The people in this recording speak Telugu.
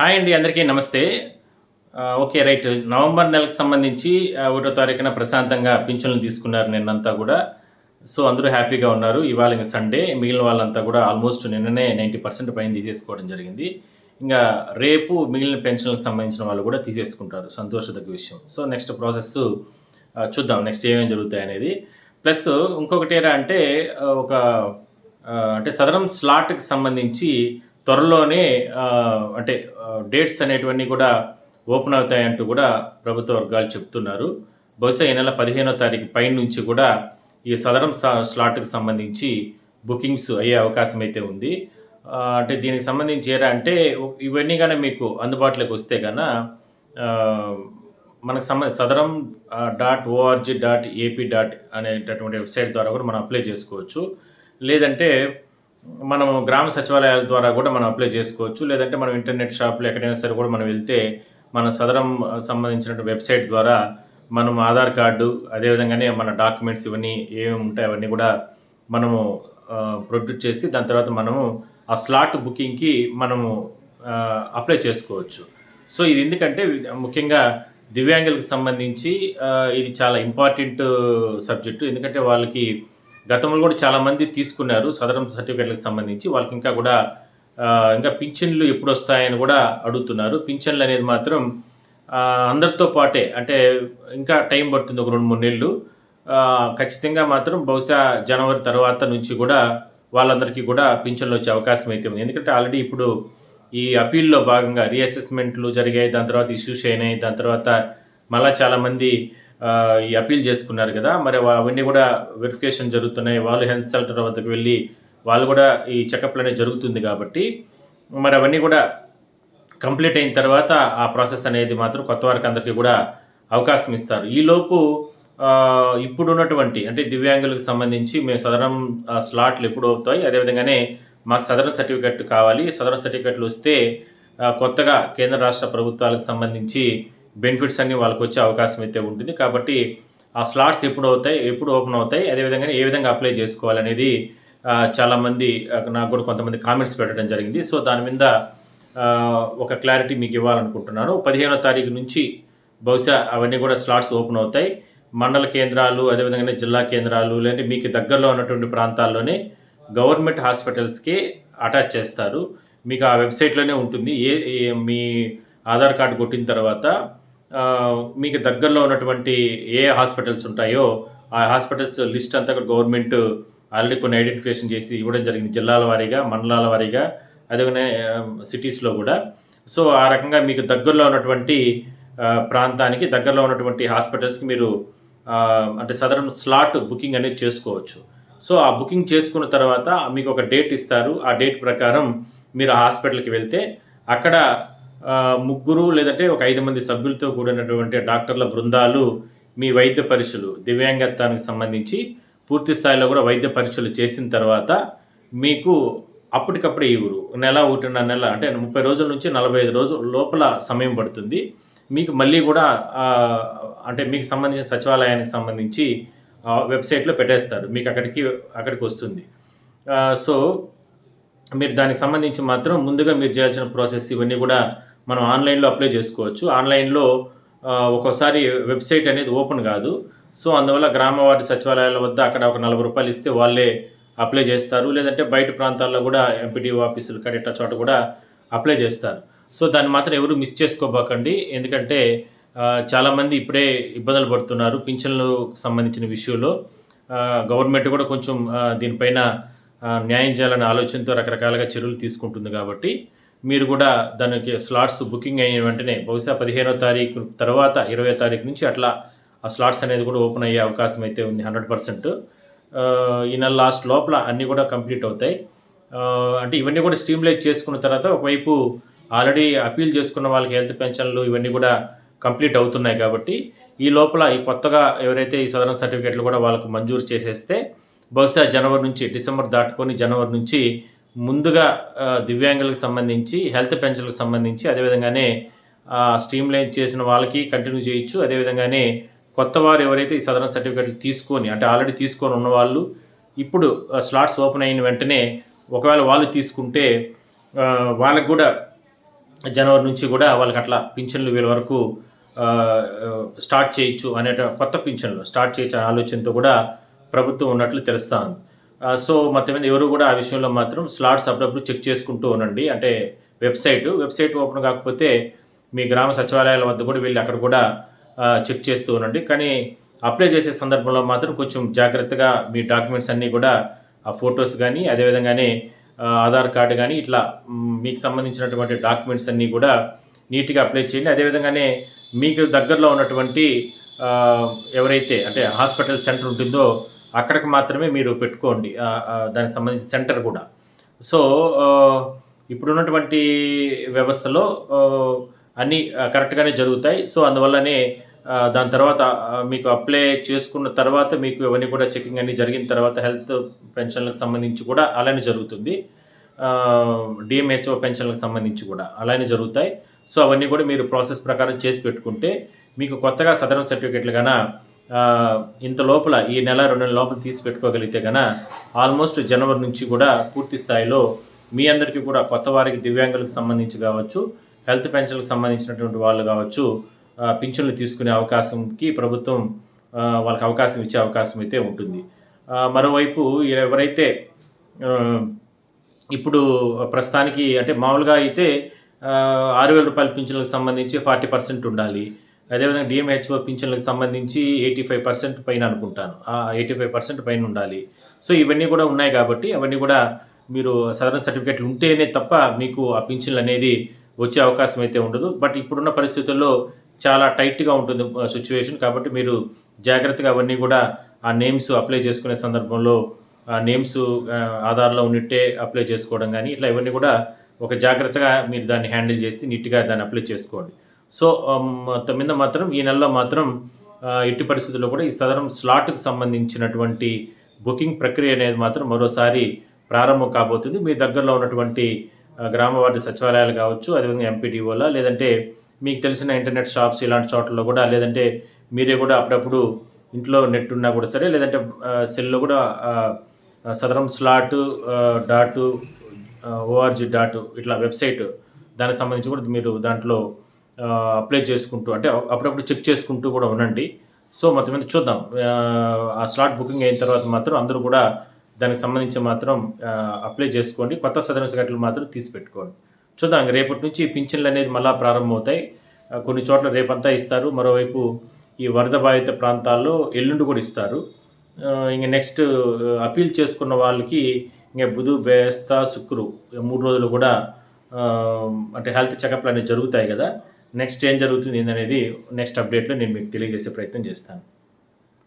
హాయ్ అండి అందరికీ నమస్తే. Okay right. నవంబర్ నెలకు సంబంధించి ఒకటో తారీఖున ప్రశాంతంగా పింఛన్లు తీసుకున్నారు నిన్నంతా కూడా. సో అందరూ హ్యాపీగా ఉన్నారు. ఇవాళ ఇంకా సండే. మిగిలిన వాళ్ళంతా కూడా ఆల్మోస్ట్ నిన్ననే నైంటీ పర్సెంట్ పైన తీసేసుకోవడం జరిగింది. ఇంకా రేపు మిగిలిన పెన్షన్లకు సంబంధించిన వాళ్ళు కూడా తీసేసుకుంటారు. సంతోషదగ్గ విషయం. సో నెక్స్ట్ ప్రాసెస్ చూద్దాం నెక్స్ట్ ఏమేమి జరుగుతాయి అనేది. ప్లస్ ఇంకొకటి ఏరా అంటే ఒక అంటే సదరం స్లాట్కి సంబంధించి త్వరలోనే అంటే డేట్స్ అనేటివన్నీ కూడా ఓపెన్ అవుతాయంటూ కూడా ప్రభుత్వ వర్గాలు చెప్తున్నారు. బహుశా ఈ నెల పదిహేనో తారీఖు పైన నుంచి కూడా ఈ సదరం స్లాట్కి సంబంధించి బుకింగ్స్ అయ్యే అవకాశం అయితే ఉంది అంటే దీనికి సంబంధించి ఏరా అంటే ఇవన్నీ కానీ మీకు అందుబాటులోకి వస్తే కనుక మనకు సంబంధ Sadarem dot org dot AP dot అనేటటువంటి వెబ్సైట్ ద్వారా కూడా మనం అప్లై చేసుకోవచ్చు. లేదంటే మనము గ్రామ సచివాలయాల ద్వారా కూడా మనం అప్లై చేసుకోవచ్చు. లేదంటే మనం ఇంటర్నెట్ షాప్లో ఎక్కడైనా సరే కూడా మనం వెళ్తే మన సదరం సంబంధించిన వెబ్సైట్ ద్వారా మనం ఆధార్ కార్డు అదేవిధంగానే మన డాక్యుమెంట్స్ ఇవన్నీ ఏమేమి ఉంటాయి అవన్నీ కూడా మనము ప్రొడ్యూస్ చేసి దాని తర్వాత మనము ఆ స్లాట్ బుకింగ్కి మనము అప్లై చేసుకోవచ్చు. సో ఇది ఎందుకంటే ముఖ్యంగా దివ్యాంగులకు సంబంధించి ఇది చాలా ఇంపార్టెంట్ సబ్జెక్టు ఎందుకంటే వాళ్ళకి గతంలో కూడా చాలామంది తీసుకున్నారు. సదరం సర్టిఫికేట్లకు సంబంధించి వాళ్ళకి ఇంకా కూడా ఇంకా పింఛన్లు ఎప్పుడు వస్తాయని కూడా అడుగుతున్నారు. పింఛన్లు అనేది మాత్రం అందరితో పాటే అంటే ఇంకా టైం పడుతుంది ఒక రెండు మూడు నెలలు. ఖచ్చితంగా మాత్రం బహుశా జనవరి తర్వాత నుంచి కూడా వాళ్ళందరికీ కూడా పింఛన్లు వచ్చే అవకాశం అయితే ఉంది. ఎందుకంటే ఆల్రెడీ ఇప్పుడు ఈ అపీల్లో భాగంగా రీఅసెస్మెంట్లు జరిగాయి. దాని తర్వాత ఇష్యూస్ అయినాయి. దాని తర్వాత మళ్ళీ చాలామంది ఈ అపీల్ చేసుకున్నారు కదా. మరి అవన్నీ కూడా వెరిఫికేషన్ జరుగుతున్నాయి. వాళ్ళు హెల్త్ సెంటర్ వద్దకు వెళ్ళి వాళ్ళు కూడా ఈ చెకప్లు అనేది జరుగుతుంది కాబట్టి. మరి అవన్నీ కూడా కంప్లీట్ అయిన తర్వాత ఆ ప్రాసెస్ అనేది మాత్రం కొత్త వారికి అందరికీ కూడా అవకాశం ఇస్తారు. ఈలోపు ఇప్పుడున్నటువంటి ఇప్పుడు ఉన్నటువంటి అంటే దివ్యాంగులకు సంబంధించి మేము సదరం స్లాట్లు ఎప్పుడు అవుతాయి? అదేవిధంగానే మాకు సదరం సర్టిఫికెట్ కావాలి. సదరం సర్టిఫికెట్లు వస్తే కొత్తగా కేంద్ర రాష్ట్ర ప్రభుత్వాలకు సంబంధించి బెనిఫిట్స్ అన్ని వాళ్ళకి వచ్చే అవకాశం అయితే ఉంటుంది. కాబట్టి ఆ స్లాట్స్ ఎప్పుడు అవుతాయి ఎప్పుడు ఓపెన్ అవుతాయి అదేవిధంగా ఏ విధంగా అప్లై చేసుకోవాలనేది చాలామంది నాకు కూడా కొంతమంది కామెంట్స్ పెట్టడం జరిగింది. సో దాని మీద ఒక క్లారిటీ మీకు ఇవ్వాలనుకుంటున్నాను. పదిహేనో తారీఖు నుంచి బహుశా అవన్నీ కూడా స్లాట్స్ ఓపెన్ అవుతాయి. మండల కేంద్రాలు అదేవిధంగా జిల్లా కేంద్రాలు లేదంటే మీకు దగ్గరలో ఉన్నటువంటి ప్రాంతాల్లోనే గవర్నమెంట్ హాస్పిటల్స్కి అటాచ్ చేస్తారు. మీకు ఆ వెబ్సైట్లోనే ఉంటుంది. ఏ ఏ- మీ ఆధార్ కార్డు కొట్టిన తర్వాత మీకు దగ్గరలో ఉన్నటువంటి ఏ హాస్పిటల్స్ ఉంటాయో ఆ హాస్పిటల్స్ లిస్ట్ అంతా గవర్నమెంట్ ఆల్రెడీ కొన్ని ఐడెంటిఫికేషన్ చేసి ఇవ్వడం జరిగింది జిల్లాల వారీగా మండలాల వారీగా అదేవిధంగా సిటీస్లో కూడా. సో ఆ రకంగా మీకు దగ్గరలో ఉన్నటువంటి ప్రాంతానికి దగ్గరలో ఉన్నటువంటి హాస్పిటల్స్కి మీరు అంటే సదరం స్లాట్ బుకింగ్ అనేది చేసుకోవచ్చు. సో ఆ బుకింగ్ చేసుకున్న తర్వాత మీకు ఒక డేట్ ఇస్తారు. ఆ డేట్ ప్రకారం మీరు ఆ హాస్పిటల్కి వెళ్తే అక్కడ ముగ్గురు లేదంటే ఒక ఐదు మంది సభ్యులతో కూడినటువంటి డాక్టర్ల బృందాలు మీ వైద్య పరీక్షలు దివ్యాంగత్వానికి సంబంధించి పూర్తి స్థాయిలో కూడా వైద్య పరీక్షలు చేసిన తర్వాత మీకు అప్పటికప్పుడే ఇవ్వరు నెల ఒకటిన్నర నెల అంటే ముప్పై రోజుల నుంచి నలభై ఐదు రోజుల లోపల సమయం పడుతుంది. మీకు మళ్ళీ కూడా అంటే మీకు సంబంధించిన సచివాలయానికి సంబంధించి వెబ్సైట్లో పెట్టేస్తారు. మీకు అక్కడికి అక్కడికి వస్తుంది. సో మీరు దానికి సంబంధించి మాత్రం ముందుగా మీరు చేయాల్సిన ప్రాసెస్ ఇవన్నీ కూడా మనం ఆన్లైన్లో అప్లై చేసుకోవచ్చు. ఆన్లైన్లో ఒక్కోసారి వెబ్సైట్ అనేది ఓపెన్ కాదు. సో అందువల్ల గ్రామ వార్డు సచివాలయాల వద్ద అక్కడ ఒక నలభై రూపాయలు ఇస్తే వాళ్ళే అప్లై చేస్తారు. లేదంటే బయట ప్రాంతాల్లో కూడా ఎంపీడీఓ ఆఫీసులు కడేట చోట కూడా అప్లై చేస్తారు. సో దాన్ని మాత్రం ఎవరు మిస్ చేసుకోబాకండి. ఎందుకంటే చాలామంది ఇప్పుడే ఇబ్బందులు పడుతున్నారు పింఛన్లకు సంబంధించిన విషయంలో. గవర్నమెంట్ కూడా కొంచెం దీనిపైన న్యాయం చేయాలనే ఆలోచనతో రకరకాలుగా చర్యలు తీసుకుంటుంది కాబట్టి మీరు కూడా దానికి స్లాట్స్ బుకింగ్ అయిన వెంటనే బహుశా పదిహేనో తారీఖు తర్వాత ఇరవై తారీఖు నుంచి అట్లా ఆ స్లాట్స్ అనేది కూడా ఓపెన్ అయ్యే అవకాశం అయితే ఉంది హండ్రెడ్ పర్సెంట్. ఈ నెల లాస్ట్ లోపల అన్నీ కూడా కంప్లీట్ అవుతాయి. అంటే ఇవన్నీ కూడా స్ట్రీమ్లైట్ చేసుకున్న తర్వాత ఒకవైపు ఆల్రెడీ అపీల్ చేసుకున్న వాళ్ళకి హెల్త్ పెన్షన్లు ఇవన్నీ కూడా కంప్లీట్ అవుతున్నాయి కాబట్టి ఈ లోపల ఈ కొత్తగా ఎవరైతే ఈ సదరన్ సర్టిఫికేట్లు కూడా వాళ్ళకు మంజూరు చేసేస్తే బహుశా జనవరి నుంచి డిసెంబర్ దాటుకొని జనవరి నుంచి ముందుగా దివ్యాంగులకు సంబంధించి హెల్త్ పెన్షన్లకు సంబంధించి అదేవిధంగానే స్ట్రీమ్లైన్ చేసిన వాళ్ళకి కంటిన్యూ చేయొచ్చు. అదేవిధంగానే కొత్త వారు ఎవరైతే ఈ సదరన్ సర్టిఫికేట్లు తీసుకొని అంటే ఆల్రెడీ తీసుకొని ఉన్నవాళ్ళు ఇప్పుడు స్లాట్స్ ఓపెన్ అయిన వెంటనే ఒకవేళ వాళ్ళు తీసుకుంటే వాళ్ళకు వాళ్ళకి కూడా జనవరి నుంచి కూడా వాళ్ళకి అట్లా పింఛన్లు వీళ్ళ వరకు స్టార్ట్ చేయొచ్చు అనే కొత్త పింఛన్లు స్టార్ట్ చేయొచ్చు ఆలోచనతో కూడా ప్రభుత్వం ఉన్నట్లు తెలుస్తా ఉంది. సో మొత్తం మీద ఎవరు కూడా ఆ విషయంలో మాత్రం స్లాట్స్ అప్పుడప్పుడు చెక్ చేసుకుంటూ ఉండండి. అంటే వెబ్సైట్ వెబ్సైట్ ఓపెన్ కాకపోతే మీ గ్రామ సచివాలయాల వద్ద కూడా వెళ్ళి అక్కడ కూడా చెక్ చేస్తూ ఉండండి. కానీ అప్లై చేసే సందర్భంలో మాత్రం కొంచెం జాగ్రత్తగా మీ డాక్యుమెంట్స్ అన్నీ కూడా ఆ ఫొటోస్ కానీ అదేవిధంగానే ఆధార్ కార్డు కానీ ఇట్లా మీకు సంబంధించినటువంటి డాక్యుమెంట్స్ అన్నీ కూడా నీట్గా అప్లై చేయండి. అదేవిధంగానే మీకు దగ్గరలో ఉన్నటువంటి ఎవరైతే అంటే హాస్పిటల్ సెంటర్ ఉంటుందో అక్కడికి మాత్రమే మీరు పెట్టుకోండి. దానికి సంబంధించిన సెంటర్ కూడా. సో ఇప్పుడున్నటువంటి వ్యవస్థలో అన్నీ కరెక్ట్గానే జరుగుతాయి. సో అందువల్లనే దాని తర్వాత మీకు అప్లై చేసుకున్న తర్వాత మీకు ఇవన్నీ కూడా చెకింగ్ అన్నీ జరిగిన తర్వాత హెల్త్ పెన్షన్లకు సంబంధించి కూడా అలానే జరుగుతుంది. డిఎంహెచ్ఓ పెన్షన్లకు సంబంధించి కూడా అలానే జరుగుతాయి. సో అవన్నీ కూడా మీరు ప్రాసెస్ ప్రకారం చేసి పెట్టుకుంటే మీకు కొత్తగా సదరన్ సర్టిఫికెట్లు కన ఇంత లోపల ఈ నెల రెండు నెలల లోపల తీసి పెట్టుకోగలిగితే కన ఆల్మోస్ట్ జనవరి నుంచి కూడా పూర్తి స్థాయిలో మీ అందరికీ కూడా కొత్త వారికి దివ్యాంగులకు సంబంధించి కావచ్చు హెల్త్ పెన్షన్లకు సంబంధించినటువంటి వాళ్ళు కావచ్చు పింఛన్లు తీసుకునే అవకాశంకి ప్రభుత్వం వాళ్ళకి అవకాశం ఇచ్చే అవకాశం అయితే ఉంటుంది. మరోవైపు ఎవరైతే ఇప్పుడు ప్రస్తుతానికి అంటే మామూలుగా అయితే ఆరు వేల రూపాయల పింఛన్లకు సంబంధించి ఫార్టీ పర్సెంట్ ఉండాలి అదేవిధంగా డిఎంహెచ్ఓ పింఛన్లకు సంబంధించి ఎయిటీ ఫైవ్ పర్సెంట్ పైన అనుకుంటాను. ఎయిటీ ఫైవ్ పర్సెంట్ పైన ఉండాలి. సో ఇవన్నీ కూడా ఉన్నాయి కాబట్టి అవన్నీ కూడా మీరు సదరన్ సర్టిఫికేట్లు ఉంటేనే తప్ప మీకు ఆ పింఛన్లు అనేది వచ్చే అవకాశం అయితే ఉండదు. బట్ ఇప్పుడున్న పరిస్థితుల్లో చాలా టైట్గా ఉంటుంది సిచ్యువేషన్ కాబట్టి మీరు జాగ్రత్తగా అవన్నీ కూడా ఆ నేమ్స్ అప్లై చేసుకునే సందర్భంలో ఆ నేమ్స్ ఆధార్లో ఉన్నట్టే అప్లై చేసుకోవడం కానీ ఇట్లా ఇవన్నీ కూడా ఒక జాగ్రత్తగా మీరు దాన్ని హ్యాండిల్ చేసి నీట్గా దాన్ని అప్లై చేసుకోండి. సో um, మీద మాత్రం ఈ నెలలో మాత్రం ఎట్టి పరిస్థితుల్లో కూడా ఈ సదరం స్లాట్కి సంబంధించినటువంటి బుకింగ్ ప్రక్రియ అనేది మాత్రం మరోసారి ప్రారంభం కాబోతుంది. మీ దగ్గరలో ఉన్నటువంటి గ్రామ వార్డు సచివాలయాలు కావచ్చు అదేవిధంగా ఎంపీడీఓలా లేదంటే మీకు తెలిసిన ఇంటర్నెట్ షాప్స్ ఇలాంటి చోట్లలో కూడా లేదంటే మీరే కూడా అప్పుడప్పుడు ఇంట్లో నెట్ ఉన్నా కూడా సరే లేదంటే సెల్లో కూడా Sadarem slot dot org dot ఇట్లా వెబ్సైట్ దానికి సంబంధించి కూడా మీరు దాంట్లో అప్లై చేసుకుంటూ అంటే అప్పుడప్పుడు చెక్ చేసుకుంటూ కూడా ఉండండి. సో మొత్తం మీద చూద్దాం. ఆ, స్లాట్ బుకింగ్ అయిన తర్వాత మాత్రం అందరూ కూడా దానికి సంబంధించి మాత్రం అప్లై చేసుకోండి. కొత్త సదరణ సెక్రటరీలు మాత్రం తీసి పెట్టుకోండి చూద్దాం రేపటి నుంచి పింఛన్లు అనేది మళ్ళీ ప్రారంభమవుతాయి. కొన్ని చోట్ల రేపంతా ఇస్తారు. మరోవైపు ఈ వరద బాధిత ప్రాంతాల్లో ఎల్లుండి కూడా ఇస్తారు. ఇంక నెక్స్ట్ అపీల్ చేసుకున్న వాళ్ళకి ఇంక బుధు బేస్తా శుక్రు మూడు రోజులు కూడా అంటే హెల్త్ చెకప్లు అనేవి జరుగుతాయి కదా. నెక్స్ట్ ఏం జరుగుతుంది అనేది నెక్స్ట్ అప్డేట్లో నేను మీకు తెలియజేసే ప్రయత్నం చేస్తాను.